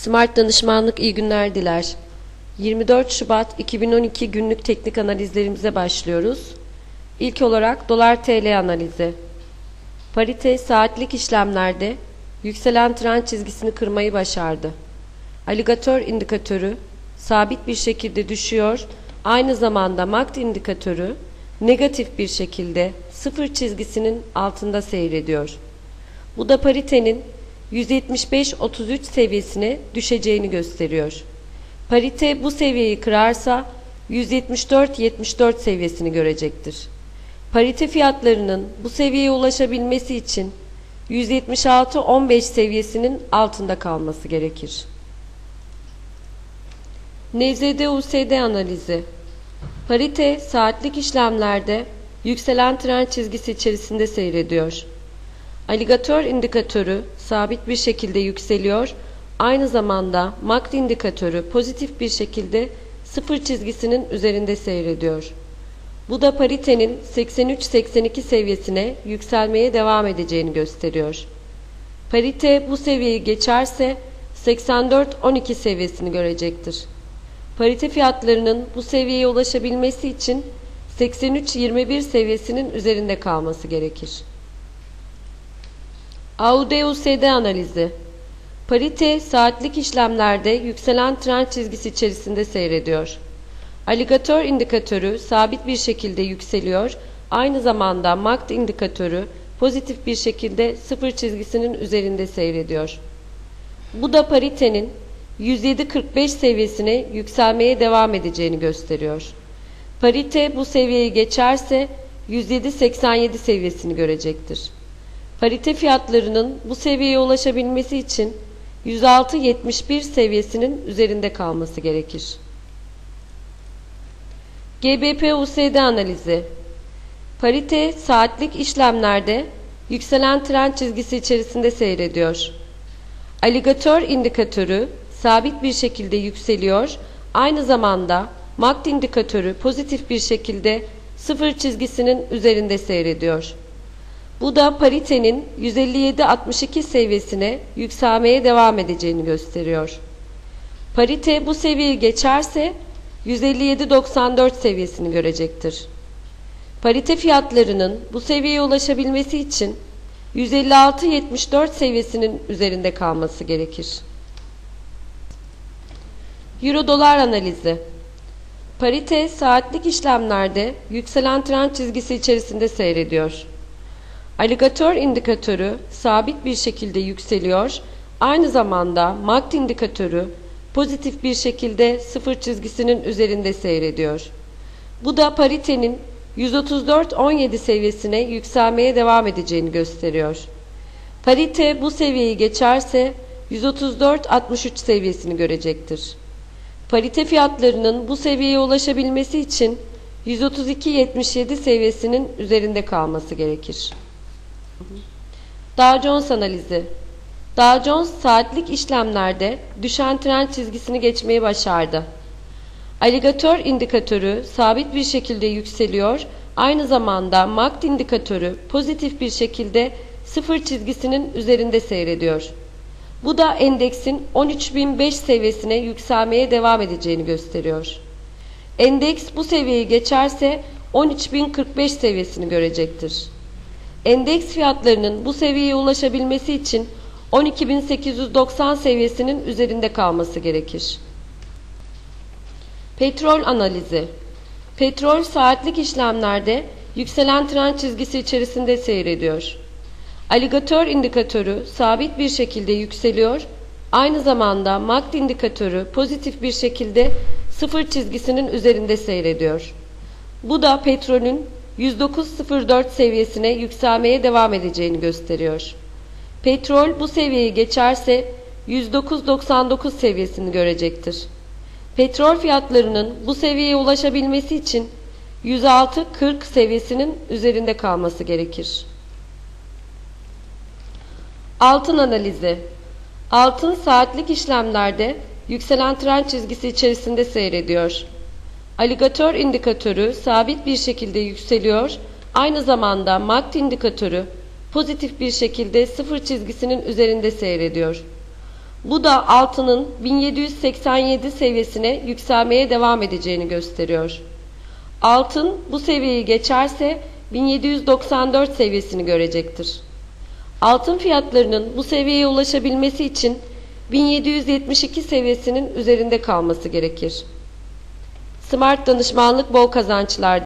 Smart Danışmanlık iyi günler diler. 24 Şubat 2012 günlük teknik analizlerimize başlıyoruz. İlk olarak dolar TL analizi. Parite saatlik işlemlerde yükselen trend çizgisini kırmayı başardı. Aligatör indikatörü sabit bir şekilde düşüyor. Aynı zamanda MACD indikatörü negatif bir şekilde sıfır çizgisinin altında seyrediyor. Bu da paritenin 175-33 seviyesine düşeceğini gösteriyor. Parite bu seviyeyi kırarsa 174-74 seviyesini görecektir. Parite fiyatlarının bu seviyeye ulaşabilmesi için 176-15 seviyesinin altında kalması gerekir. NZD-USD analizi Parite saatlik işlemlerde yükselen trend çizgisi içerisinde seyrediyor. Aligatör indikatörü sabit bir şekilde yükseliyor. Aynı zamanda MACD indikatörü pozitif bir şekilde sıfır çizgisinin üzerinde seyrediyor. Bu da paritenin 83-82 seviyesine yükselmeye devam edeceğini gösteriyor. Parite bu seviyeyi geçerse 84-12 seviyesini görecektir. Parite fiyatlarının bu seviyeye ulaşabilmesi için 83-21 seviyesinin üzerinde kalması gerekir. AUD-USD analizi Parite saatlik işlemlerde yükselen trend çizgisi içerisinde seyrediyor. Aligatör indikatörü sabit bir şekilde yükseliyor. Aynı zamanda MACD indikatörü pozitif bir şekilde sıfır çizgisinin üzerinde seyrediyor. Bu da paritenin 107.45 seviyesine yükselmeye devam edeceğini gösteriyor. Parite bu seviyeyi geçerse 107.87 seviyesini görecektir. Parite fiyatlarının bu seviyeye ulaşabilmesi için 106.71 seviyesinin üzerinde kalması gerekir. GBP-USD analizi Parite saatlik işlemlerde yükselen trend çizgisi içerisinde seyrediyor. Aligatör indikatörü sabit bir şekilde yükseliyor. Aynı zamanda MACD indikatörü pozitif bir şekilde sıfır çizgisinin üzerinde seyrediyor. Bu da paritenin 157-62 seviyesine yükselmeye devam edeceğini gösteriyor. Parite bu seviyeyi geçerse 157-94 seviyesini görecektir. Parite fiyatlarının bu seviyeye ulaşabilmesi için 156-74 seviyesinin üzerinde kalması gerekir. Euro dolar analizi Parite saatlik işlemlerde yükselen trend çizgisi içerisinde seyrediyor. Aligatör indikatörü sabit bir şekilde yükseliyor. Aynı zamanda MACD indikatörü pozitif bir şekilde sıfır çizgisinin üzerinde seyrediyor. Bu da paritenin 134.17 seviyesine yükselmeye devam edeceğini gösteriyor. Parite bu seviyeyi geçerse 134.63 seviyesini görecektir. Parite fiyatlarının bu seviyeye ulaşabilmesi için 132.77 seviyesinin üzerinde kalması gerekir. Dow Jones analizi Dow Jones saatlik işlemlerde düşen trend çizgisini geçmeyi başardı. Aligatör indikatörü sabit bir şekilde yükseliyor. Aynı zamanda MACD indikatörü pozitif bir şekilde sıfır çizgisinin üzerinde seyrediyor. Bu da endeksin 13.005 seviyesine yükselmeye devam edeceğini gösteriyor. Endeks bu seviyeyi geçerse 13.045 seviyesini görecektir. Endeks fiyatlarının bu seviyeye ulaşabilmesi için 12.890 seviyesinin üzerinde kalması gerekir. Petrol analizi Petrol saatlik işlemlerde yükselen trend çizgisi içerisinde seyrediyor. Aligatör indikatörü sabit bir şekilde yükseliyor. Aynı zamanda MACD indikatörü pozitif bir şekilde sıfır çizgisinin üzerinde seyrediyor. Bu da petrolün 109.04 seviyesine yükselmeye devam edeceğini gösteriyor. Petrol bu seviyeyi geçerse 109.99 seviyesini görecektir. Petrol fiyatlarının bu seviyeye ulaşabilmesi için 106.40 seviyesinin üzerinde kalması gerekir. Altın analizi Altın saatlik işlemlerde yükselen trend çizgisi içerisinde seyrediyor. Aligatör indikatörü sabit bir şekilde yükseliyor. Aynı zamanda MACD indikatörü pozitif bir şekilde sıfır çizgisinin üzerinde seyrediyor. Bu da altının 1787 seviyesine yükselmeye devam edeceğini gösteriyor. Altın bu seviyeyi geçerse 1794 seviyesini görecektir. Altın fiyatlarının bu seviyeye ulaşabilmesi için 1772 seviyesinin üzerinde kalması gerekir. Smart danışmanlık bol kazançlar